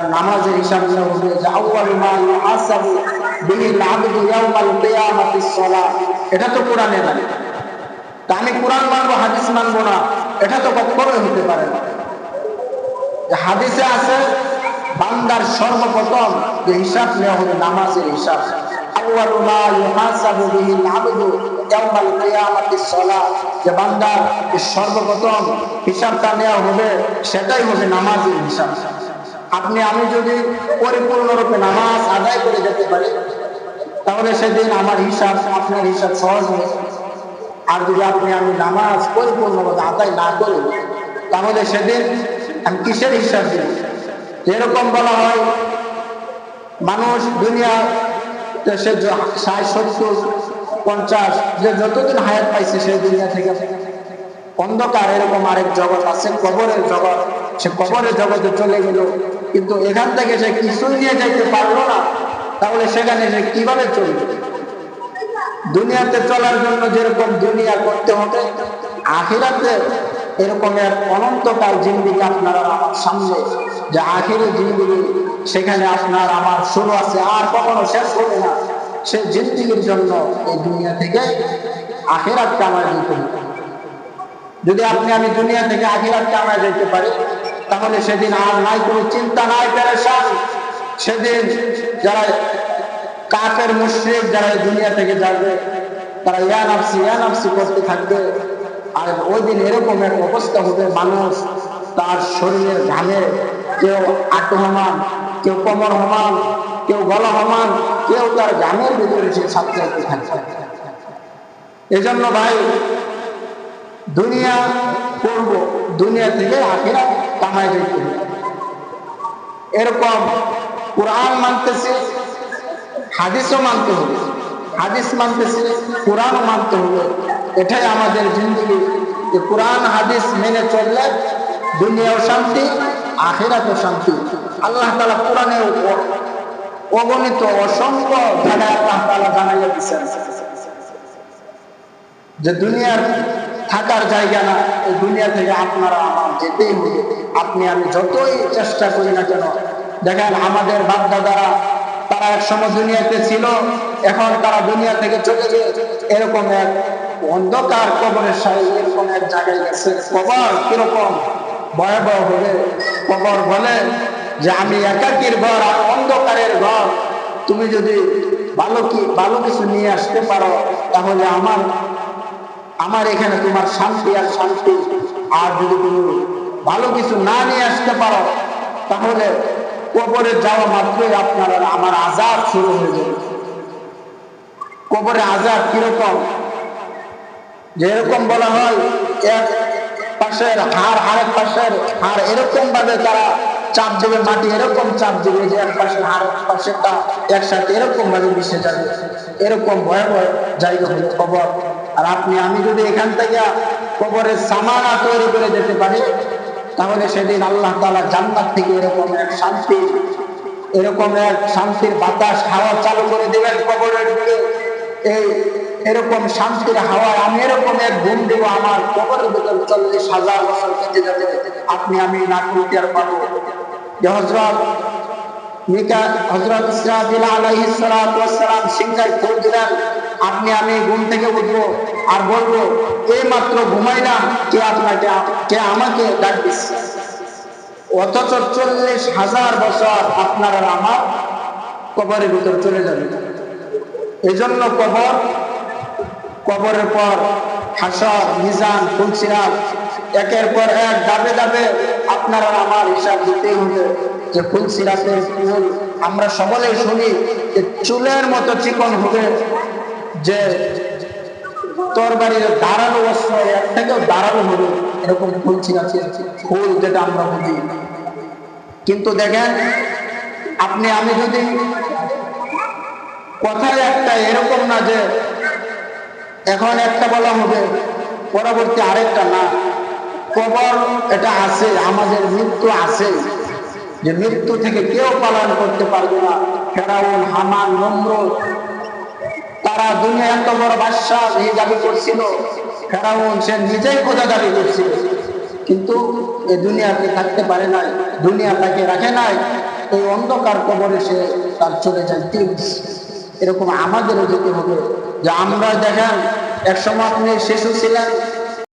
তার নামাজের হিসাব হবে যে আউয়ালু মা ইউহাসাবু বিহিল আবদু ইয়াউমাল কিয়ামাতিস সালাহ। এটা তো কোরআনে নাই তা আমি কোরআন মানবো, হাদিস মানবো না, এটা তো কখনোই হতে পারে না। যে হাদিসে আছে, বান্দার সর্বপ্রথম যে হিসাব নেওয়া হবে, নামাজের হিসাব। আউয়ালু মা ইউহাসাবু বিহিল আবদু ইয়াউমাল কিয়ামাতিস সালাহ। যে বান্দার সর্বপ্রথম হিসাবটা নেওয়া হবে, সেটাই হবে নামাজের হিসাব। আপনি, আমি যদি পরিপূর্ণরূপে নামাজ আদায় করে যেতে পারি, তাহলে সেদিন আমার হিসাব, আপনার হিসাব সহজ হবে। আর যদি আপনি, আমি নামাজ পরিপূর্ণভাবে আদায় না করি, তাহলে সেদিন আমি কিসের হিসাব দিব? যেরকম বলা হয়, মানুষ দুনিয়া সে ষাট, সত্তর, পঞ্চাশ, যে যতদিন হায়াত পাইছে সেই দুনিয়া থেকে অন্ধকার, এরকম আরেক জগৎ আছে, কবরের জগৎ। সে কবরের জগতে চলে গেল কিন্তু এখান থেকে সে কিছুই নিয়ে যাইতে পারল না, তাহলে সেখানে সে কীভাবে চলবে? দুনিয়াতে চলার জন্য যেরকম দুনিয়া করতে হবে, আখিরাতে এরকম এক অনন্তকাল জিন্দিগি আপনারা আমার সামনে। যে আখিরে জিন্দিগি, সেখানে আপনার আমার শুরু আছে, আর কখনো শেষ হবে না। সে জিন্দিগির জন্য এই দুনিয়া থেকে আখিরাত কামাই দিতে হবে। যদি আপনি আমি দুনিয়া থেকে আখিরাত কামাই যেতে পারি তাহলে সেদিন আর নাই কোনো চিন্তা, নাই সেদিন যারা কাফের, মুশ্রিক যারা দুনিয়া থেকে যাবে, তারা ইয়া নাফসি ইয়া নাফসি করতে থাকবে। আর ওই দিন এরকম এক অবস্থা হবে, মানুষ তার শরীরের ঘামে কেউ আট হমান কেউ কোমর হমান কেউ গলা হমান কেউ তার ঘামের ভিতরে সে ছাত্রাতে থাকবে। এজন্য ভাই, দুনিয়া করব দুনিয়া থেকে আখেরা যেতে হবে এরকম কোরআন মানতেছে, হাদিসও মানতে হবে। হাদিস মানতেছে মানতে হবে। এটাই আমাদের জিন্দগি। যে কোরআন, হাদিস মেনে চললে দুনিয়াও শান্তি, আখেরাতেও শান্তি। আল্লাহ তালা কোরআনে অগণিত অসংখ্য জায়গায় আল্লাহ তালা জানাইয়া দিচ্ছেন যে দুনিয়ার থাকার জায়গা না, এই দুনিয়া থেকে আপনারা আমার যেতেই হবে। আপনি আমি যতই চেষ্টা করি না কেন, দেখেন আমাদের বাপ দাদারা তারা এক সময় দুনিয়াতে ছিল, এখন তারা দুনিয়া থেকে চলে গিয়ে এরকম এক অন্ধকার কবরের সাথে এরকম এক জায়গায় গেছে। কবর কীরকম? ভয়াবহ হবে কবর বলে যে আমি একাকির ঘর আর অন্ধকারের ঘর। তুমি যদি ভালো কি, ভালো কিছু নিয়ে আসতে পারো, তাহলে আমার আমার এখানে তোমার শান্তি আর শান্তি। আর যদি তুমি ভালো কিছু না নিয়ে আসতে পারো, তাহলে কবরে যাওয়া মাত্রই আপনার আমার আজাদ শুরু হয়ে যাবে। কবরে আজাদ কীরকম? যেরকম বলা হয়, এক পাশের হাড়, আরেক পাশের হাড় এরকম ভাবে তারা চাপ দেবে, মাটি এরকম চাপ দেবে যে এক পাশের হাড় পাশেরটা একসাথে এরকম ভাবে মিশে যাবে। এরকম ভয়াবহ জায়গা হলো কবর। আর আপনি, আমি যদি এখান থেকে কবরের সামানা তৈরি করে যেতে পারি, তাহলে সেদিন আল্লাহ তালা জান্নাত থেকে এরকম এক শান্তি এরকম এক শান্তির বাতাস, হাওয়া চালু করে দেবেন কবরের দিকে। এই এরকম শান্তির হাওয়ায় আমি এরকম এক ঘুম দেবো, আমার কবরের ভিতর চল্লিশ হাজার বছর কেটে যাবে। আপনি, আমি না করতে আর পারব। যে হজরত মিকা হজরত ওয়াস সালাম সিংহায় ফুল দিলেন আপনি আমি ঘুম থেকে উঠবো আর বলব এই মাত্র ঘুমাইলাম কে আপনাকে, কে আমাকে ডাক দিচ্ছে? অথচ চল্লিশ হাজার বছর আপনার আর আমার কবরের ভিতর চলে যাবে। এই জন্য কবর, কবরের পর হাসর, মিজান ফুলসিরাত একের পর এক দাবে দাবে আপনার আমার হিসাব দিতেই হবে যে ফুলসিরাতের ফুল আমরা সকলেই শুনি যে চুলের মতো চিকন হবে। যে তোর বাড়ির দাঁড়ানো অস্ত্র থেকেও দাঁড়ানো হবে এরকম ফুলসিরাতের ফুল যেটা আমরা বুঝি। কিন্তু দেখেন, আপনি, আমি যদি কথায় একটা এরকম না যে এখন একটা বলা হবে, পরবর্তী আরেকটা না। কবর এটা আছে, আমাদের মৃত্যু আছে। যে মৃত্যু থেকে কেউ পালন করতে পারবে না। ফেরাউন, হামান, নমরুদ তারা দুনিয়া এত বড় বাদশাহ এই দাবি করছিল, ফেরাউন সে নিজেই খোঁজা দাবি করছিল। কিন্তু এ দুনিয়াতে থাকতে পারে নাই, দুনিয়া তাকে রাখে নাই, এই অন্ধকার কবরে সে তার চলে যায় তিরিশ এরকম আমাদেরও যেতে হবে। যে আমরা দেখেন এক সময় আপনি শিশু ছিলেন